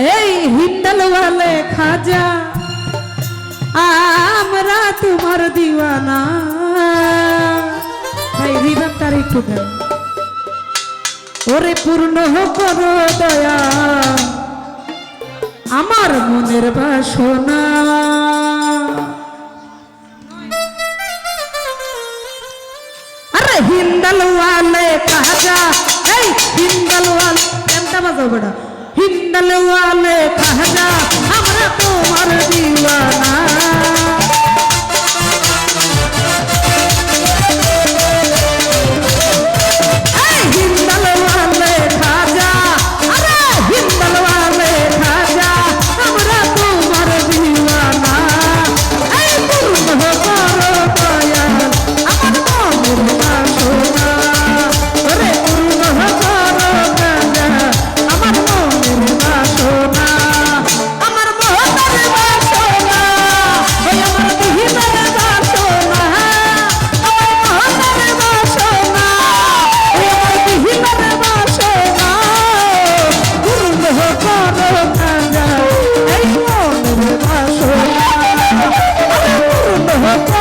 এই হিন্দালওয়ালে খাজা, আমরা তোমার দিওয়ানা। ভাই তার একটু দেন ওরে পূর্ণ করো দয়া, আমার মনের বাসনা। আরে হিন্দালওয়ালে খাজা, এই হিন্দালওয়াল কেমটা বাজাও বেটা। হিন্দালওয়ালে কাজা আমরা তোমার দিওয়ানা। Bye.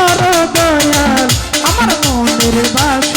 করো দয়াল আমার মনের বাস।